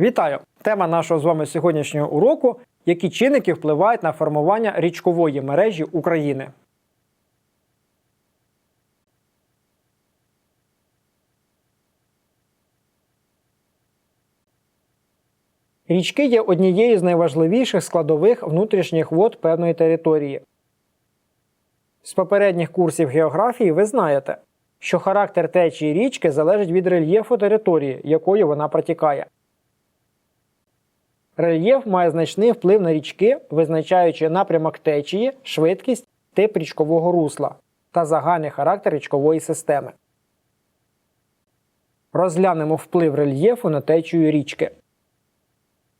Вітаю! Тема нашого з вами сьогоднішнього уроку які чинники впливають на формування річкової мережі України. Річки є однією з найважливіших складових внутрішніх вод певної території. З попередніх курсів географії ви знаєте, що характер течії річки залежить від рельєфу території, якою вона протікає. Рельєф має значний вплив на річки, визначаючи напрямок течії, швидкість, тип річкового русла та загальний характер річкової системи. Розглянемо вплив рельєфу на течію річки.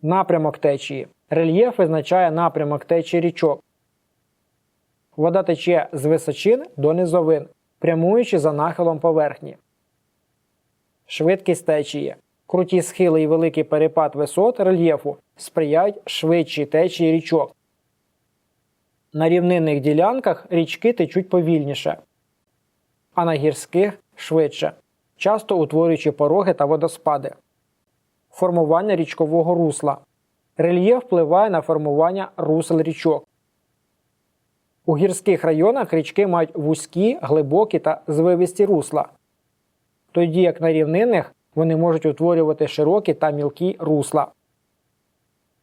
Напрямок течії. Рельєф визначає напрямок течії річок. Вода тече з височин до низовин, прямуючи за нахилом поверхні. Швидкість течії. Круті схили і великий перепад висот рельєфу сприяють швидшій течії річок. На рівнинних ділянках річки течуть повільніше, а на гірських швидше, часто утворюючи пороги та водоспади. Формування річкового русла. Рельєф впливає на формування русел річок. У гірських районах річки мають вузькі, глибокі та звивисті русла, тоді як на рівнинних вони можуть утворювати широкі та мілкі русла,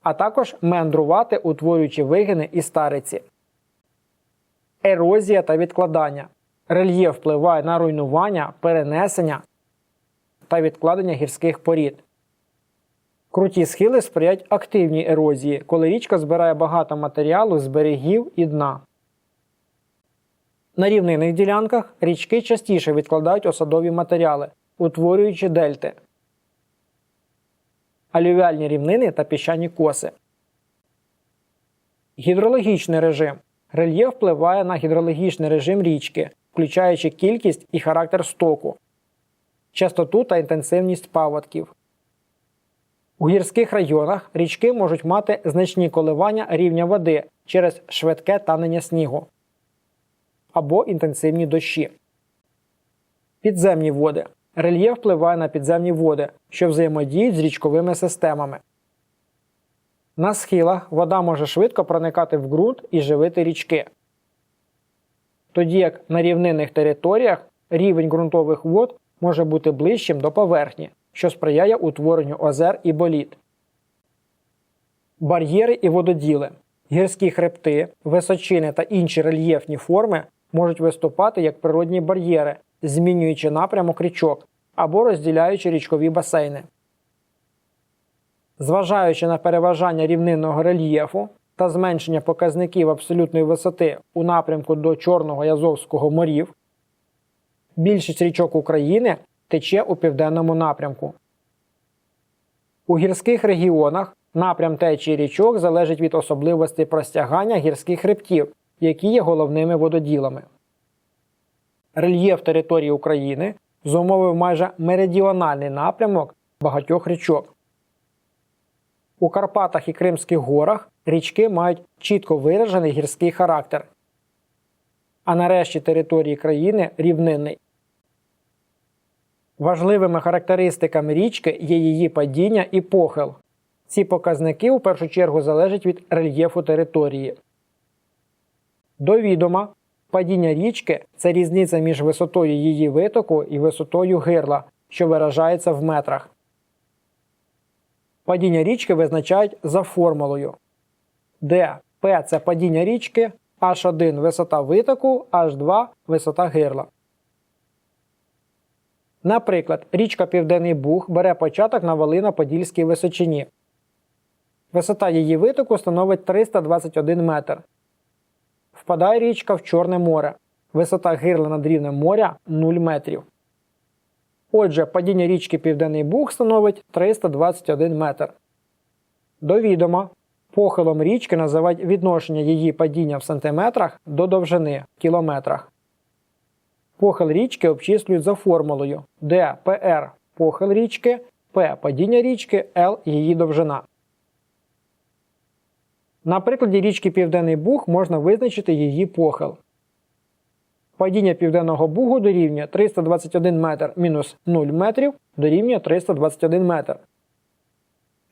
а також мендрувати, утворюючи вигини і стариці. Ерозія та відкладання. Рельєф впливає на руйнування, перенесення та відкладення гірських порід. Круті схили сприяють активній ерозії, коли річка збирає багато матеріалу з берегів і дна. На рівнинних ділянках річки частіше відкладають осадові матеріали, утворюючи дельти, алювіальні рівнини та піщані коси. Гідрологічний режим. Рельєф впливає на гідрологічний режим річки, включаючи кількість і характер стоку, частоту та інтенсивність паводків. У гірських районах річки можуть мати значні коливання рівня води через швидке танення снігу або інтенсивні дощі. Підземні води. Рельєф впливає на підземні води, що взаємодіють з річковими системами. На схилах вода може швидко проникати в ґрунт і живити річки. Тоді як на рівнинних територіях рівень ґрунтових вод може бути ближчим до поверхні, що сприяє утворенню озер і боліт. Бар'єри і вододіли. Гірські хребти, височини та інші рельєфні форми можуть виступати як природні бар'єри, змінюючи напрямок річок або розділяючи річкові басейни. Зважаючи на переважання рівнинного рельєфу та зменшення показників абсолютної висоти у напрямку до Чорного і Азовського морів, більшість річок України тече у південному напрямку. У гірських регіонах напрям течії річок залежить від особливостей простягання гірських хребтів, які є головними вододілами. Рельєф території України зумовив майже меридіональний напрямок багатьох річок. У Карпатах і Кримських горах річки мають чітко виражений гірський характер, а на решті території країни рівнинний. Важливими характеристиками річки є її падіння і похил. Ці показники у першу чергу залежать від рельєфу території. До відома, падіння річки це різниця між висотою її витоку і висотою гирла, що виражається в метрах. Падіння річки визначають за формулою, де P це падіння річки, H1 висота витоку, H2 висота гирла. Наприклад, річка Південний Буг бере початок на Волино-Подільській височині. Висота її витоку становить 321 метр. Впадає річка в Чорне море. Висота гирла над рівнем моря 0 метрів. Отже, падіння річки Південний Буг становить 321 метр. До відома, похилом річки називають відношення її падіння в сантиметрах до довжини в кілометрах. Похил річки обчислюють за формулою, де PR похил річки, P падіння річки, L її довжина. На прикладі річки Південний Буг можна визначити її похил. Падіння Південного Бугу дорівнює 321 метр мінус 0 метрів дорівнює 321 метр.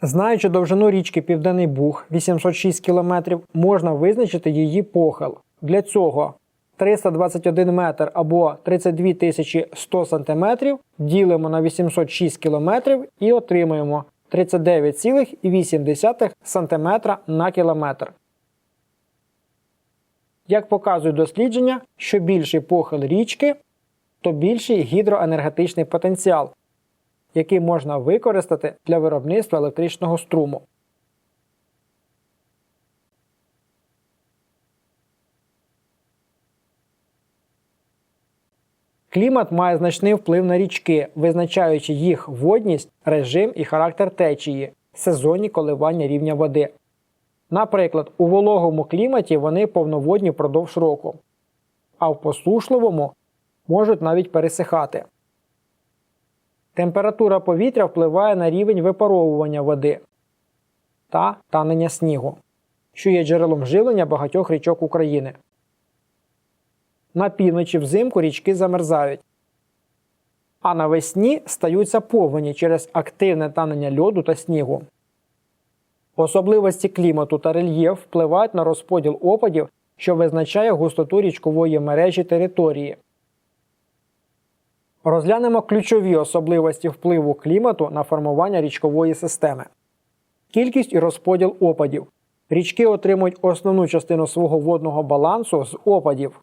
Знаючи довжину річки Південний Буг 806 км, можна визначити її похил. Для цього 321 метр або 32 100 см ділимо на 806 км і отримуємо 39,8 см на кілометр. Як показують дослідження, що більший похил річки, то більший гідроенергетичний потенціал, який можна використати для виробництва електричного струму. Клімат має значний вплив на річки, визначаючи їх водність, режим і характер течії, сезонні коливання рівня води. Наприклад, у вологому кліматі вони повноводні впродовж року, а в посушливому можуть навіть пересихати. Температура повітря впливає на рівень випаровування води та танення снігу, що є джерелом живлення багатьох річок України. На півночі взимку річки замерзають, а навесні стаються повені через активне танення льоду та снігу. Особливості клімату та рельєф впливають на розподіл опадів, що визначає густоту річкової мережі території. Розглянемо ключові особливості впливу клімату на формування річкової системи. Кількість і розподіл опадів. Річки отримують основну частину свого водного балансу з опадів.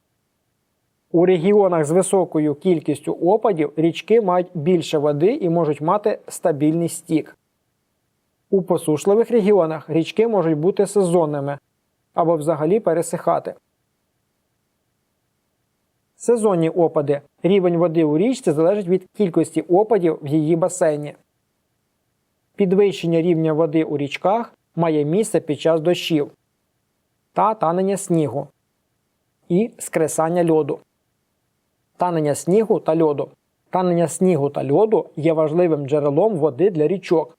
У регіонах з високою кількістю опадів річки мають більше води і можуть мати стабільний стік. У посушливих регіонах річки можуть бути сезонними або взагалі пересихати. Сезонні опади. Рівень води у річці залежить від кількості опадів в її басейні. Підвищення рівня води у річках має місце під час дощів та танення снігу і скресання льоду. Танення снігу та льоду. Танення снігу та льоду є важливим джерелом води для річок.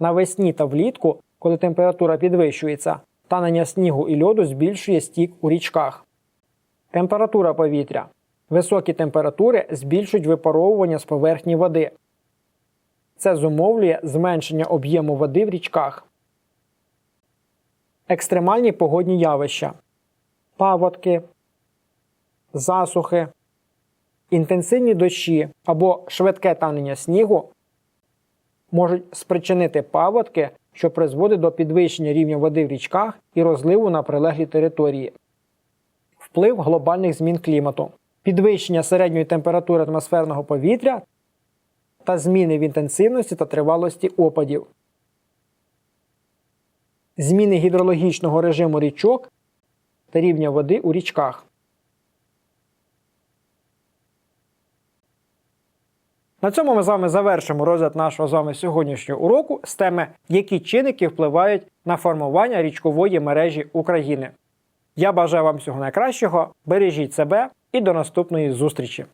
Навесні та влітку, коли температура підвищується, танення снігу і льоду збільшує стік у річках. Температура повітря. Високі температури збільшують випаровування з поверхні води. Це зумовлює зменшення об'єму води в річках. Екстремальні погодні явища. Паводки, засухи, інтенсивні дощі або швидке танення снігу можуть спричинити паводки, що призводить до підвищення рівня води в річках і розливу на прилеглі території. Вплив глобальних змін клімату, підвищення середньої температури атмосферного повітря та зміни в інтенсивності та тривалості опадів, зміни гідрологічного режиму річок та рівня води у річках. На цьому ми з вами завершимо розгляд нашого з вами сьогоднішнього уроку з теми, які чинники впливають на формування річкової мережі України. Я бажаю вам всього найкращого, бережіть себе і до наступної зустрічі!